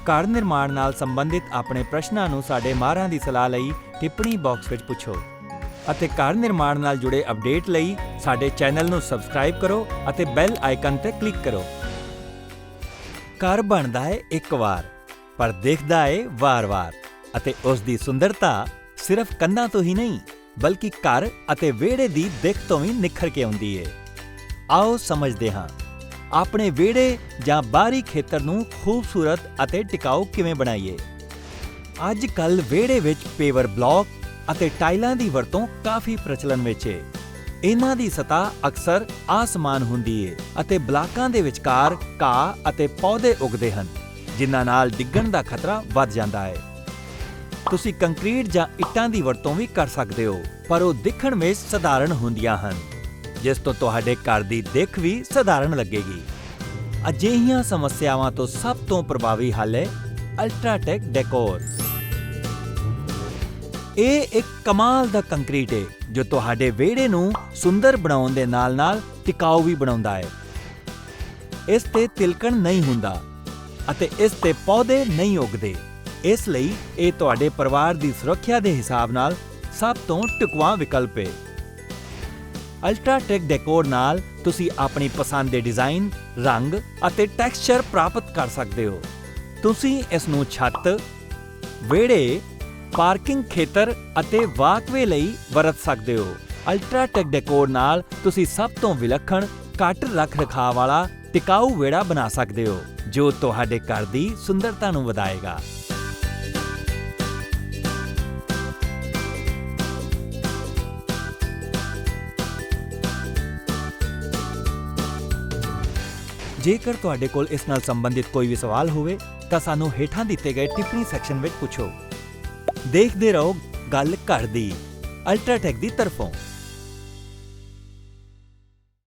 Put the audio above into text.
ਘਰ ਨਿਰਮਾਣ ਨਾਲ ਸੰਬੰਧਿਤ ਆਪਣੇ ਪ੍ਰਸ਼ਨਾਂ ਨੂੰ ਸਾਡੇ ਮਾਹਰਾਂ ਦੀ ਸਲਾਹ ਲਈ ਟਿੱਪਣੀ ਬਾਕਸ ਵਿੱਚ ਪੁੱਛੋ ਅਤੇ ਘਰ ਨਿਰਮਾਣ ਨਾਲ ਜੁੜੇ ਅਪਡੇਟ ਲਈ ਸਾਡੇ ਚੈਨਲ ਨੂੰ ਸਬਸਕ੍ਰਾਈਬ ਕਰੋ ਅਤੇ ਬੈਲ ਆਈਕਨ ਤੇ ਕਲਿੱਕ ਕਰੋ। ਘਰ ਬਣਦਾ ਹੈ ਇੱਕ ਵਾਰ, ਪਰ ਦਿਖਦਾ ਹੈ ਵਾਰ-ਵਾਰ ਅਤੇ ਉਸ ਦੀ ਸੁੰਦਰਤਾ ਸਿਰਫ ਕੰਧਾਂ ਤੋਂ ਹੀ ਨਹੀਂ, ਬਲਕਿ ਘਰ ਅਤੇ ਵਿਹੜੇ ਦੀ ਦਿੱਖ ਤੋਂ ਵੀ ਨਿਖਰ ਕੇ ਆਉਂਦੀ ਹੈ ਆਓ ਸਮਝਦੇ ਹਾਂ। ਆਪਣੇ ਵਿਹੜੇ ਜਾਂ ਬਾਹਰੀ ਖੇਤਰ ਨੂੰ ਖੂਬਸੂਰਤ ਅਤੇ ਟਿਕਾਊ ਕਿਵੇਂ ਬਣਾਈਏ? ਅੱਜ ਕੱਲ ਵਿਹੜੇ ਵਿੱਚ ਪੇਵਰ ਬਲੌਕ ਅਤੇ ਟਾਈਲਾਂ ਦੀ ਵਰਤੋਂ ਕਾਫੀ ਪ੍ਰਚਲਨ ਵਿੱਚ ਹੈ ਇਹਨਾਂ ਦੀ ਸਤਹ ਅਕਸਰ ਆਸਮਾਨ ਹੁੰਦੀ ਹੈ ਅਤੇ ਬਲਾਕਾਂ ਦੇ ਵਿਚਕਾਰ ਘਾਹ ਅਤੇ ਪੌਦੇ ਉੱਗਦੇ ਹਨ, ਜਿਨ੍ਹਾਂ ਨਾਲ ਡਿੱਗਣ ਦਾ ਖਤਰਾ ਵੱਧ ਜਾਂਦਾ ਹੈ ਤੁਸੀਂ ਕੰਕਰੀਟ ਜਾਂ ਇੱਟਾਂ ਦੀ ਵਰਤੋਂ ਵੀ ਕਰ ਸਕਦੇ ਹੋ, ਪਰ ਉਹ ਦਿਖਣ ਵਿੱਚ ਸਧਾਰਨ ਹੁੰਦੀਆਂ ਹਨ। ਜਿਸ ਤੋਂ ਤੁਹਾਡੇ ਘਰ ਦੀ ਦਿੱਖ ਵੀ ਸਧਾਰਨ ਲੱਗੇਗੀ। ਅਜਿਹੀਆਂ ਸਮੱਸਿਆਵਾਂ ਤੋਂ ਸਭ ਤੋਂ ਪ੍ਰਭਾਵੀ ਹੱਲ ਹੈ ਅਲਟਰਾਟੈਕ ਡੈਕੋਰ। ਇਹ ਇੱਕ ਕਮਾਲ ਦਾ ਕੰਕਰੀਟ ਹੈ ਜੋ ਤੁਹਾਡੇ ਵਿਹੜੇ ਨੂੰ ਸੁੰਦਰ ਬਣਾਉਣ ਦੇ ਨਾਲ-ਨਾਲ ਟਿਕਾਊ ਵੀ ਬਣਾਉਂਦਾ ਹੈ। ਇਸ ਤੇ ਤਿਲਕਣ ਨਹੀਂ ਹੁੰਦਾ ਅਤੇ ਇਸ ਤੇ ਪੌਦੇ ਨਹੀਂ ਉਗਦੇ। ਇਸ ਲਈ ਇਹ ਤੁਹਾਡੇ ਪਰਿਵਾਰ ਦੀ ਸੁਰੱਖਿਆ ਦੇ ਹਿਸਾਬ ਨਾਲ ਸਭ ਤੋਂ ਟਿਕਵਾ ਵਿਕਲਪ ਹੈ। ਅਲਟਰਾਟੈਕ ਡੈਕੋਰ ਨਾਲ ਤੁਸੀਂ ਆਪਣੀ ਪਸੰਦ ਦੇ ਡਿਜ਼ਾਈਨ, ਰੰਗ ਅਤੇ ਟੈਕਸਚਰ ਪ੍ਰਾਪਤ ਕਰ ਸਕਦੇ ਹੋ। ਤੁਸੀਂ ਇਸ ਨੂੰ ਛੱਤ, ਵਿਹੜੇ, ਪਾਰਕਿੰਗ ਖੇਤਰ ਅਤੇ ਵਾਕਵੇ ਲਈ ਵਰਤ ਸਕਦੇ ਹੋ। ਅਲਟਰਾਟੈਕ ਡੈਕੋਰ ਨਾਲ ਤੁਸੀਂ ਸਭ ਤੋਂ ਵਿਲੱਖਣ ਘੱਟ ਰੱਖ ਰਖਾਅ ਵਾਲਾ ਟਿਕਾਊ ਵਿਹੜਾ ਬਣਾ ਸਕਦੇ ਹੋ ਜੋ ਤੁਹਾਡੇ ਘਰ ਦੀ ਸੁੰਦਰਤਾ ਨੂੰ ਵਧਾਏਗਾ। ਜੇਕਰ ਤੁਹਾਡੇ ਕੋਲ ਇਸ ਨਾਲ ਸੰਬੰਧਿਤ ਕੋਈ ਵੀ ਸਵਾਲ ਹੋਵੇ, ਤਾਂ ਸਾਨੂੰ ਹੇਠਾਂ ਦਿੱਤੇ ਗਏ ਟਿੱਪਣੀ ਸੈਕਸ਼ਨ ਵਿੱਚ ਪੁੱਛੋ। ਦੇਖਦੇ ਰਹੋ ਗੱਲ ਘਰ ਦੀ, ਅਲਟਰਾਟੈਕ ਦੀ ਤਰਫੋਂ।